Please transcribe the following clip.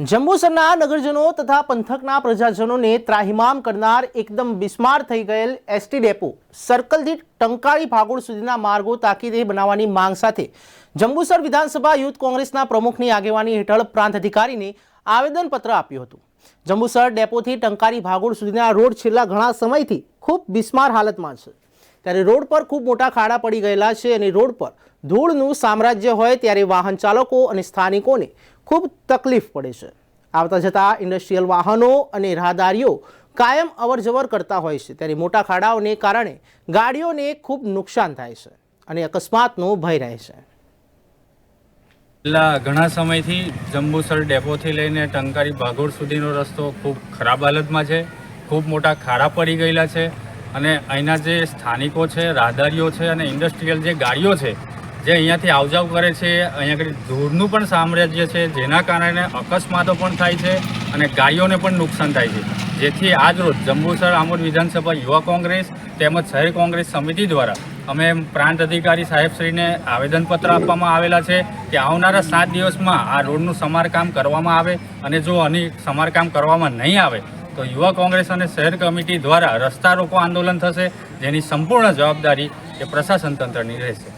જંબુસરના નગરજનો તથા પંથકના પ્રજાજનોને ત્રાહિમામ કરનાર એકદમ બિસ્માર થઈ ગયેલ એસટી ડેપો સર્કલથી ટંકાળી ભાગોળ સુધીના માર્ગો તાકીદે બનાવવાની માંગ સાથે જંબુસર વિધાનસભા યુથ કોંગ્રેસના પ્રમુખની આગેવાની હેઠળ પ્રાંત અધિકારીને આવેદનપત્ર આપ્યું હતું. જંબુસર ડેપોથી ટંકારી ભાગોળ સુધીના રોડ છેલ્લા ઘણા સમયથી ખૂબ બિસ્માર હાલતમાં છે. ત્યારે રોડ પર ખૂબ મોટા ખાડા પડી ગયેલા છે અને રોડ પર ધૂળનું સામ્રાજ્ય હોય ત્યારે વાહન ચાલકો અને સ્થાનિકોને ખૂબ તકલીફ પડે છે. આવતા જતા ઇન્ડસ્ટ્રીયલ વાહનો અને રાહદારીઓ કાયમ અવરજવર કરતા હોય છે ત્યારે મોટા ખાડાઓને કારણે ગાડીઓને ખૂબ નુકસાન થાય છે અને અકસ્માતનો ભય રહે છે. છેલ્લા ઘણા સમયથી જંબુસર ડેપોથી લઈને ટંકારી ભાગોળ સુધીનો રસ્તો ખૂબ ખરાબ હાલતમાં છે. ખૂબ મોટા ખાડા પડી ગયેલા છે. અને અહીંના જે સ્થાનિકો છે, રાહદારીઓ છે અને ઇન્ડસ્ટ્રીયલ જે ગાડીઓ છે, જે અહીંયાથી આવજાવ કરે છે, અહીંયા આગળ ધૂળનું પણ સામ્રાજ્ય છે, જેના કારણે અકસ્માતો પણ થાય છે અને ગાડીઓને પણ નુકસાન થાય છે. જેથી આજરોજ જંબુસર આમોદ વિધાનસભા યુવા કોંગ્રેસ તેમજ શહેર કોંગ્રેસ સમિતિ દ્વારા અમે પ્રાંત અધિકારી સાહેબશ્રીને આવેદનપત્ર આપવામાં આવેલા છે કે આવનારા સાત દિવસમાં આ રોડનું સમારકામ કરવામાં આવે અને જો આની સમારકામ કરવામાં નહીં આવે તો યુવા કોંગ્રેસ અને શહેર કમિટી દ્વારા રસ્તા રોકો આંદોલન થશે, જેની સંપૂર્ણ જવાબદારી એ પ્રશાસન તંત્રની રહેશે.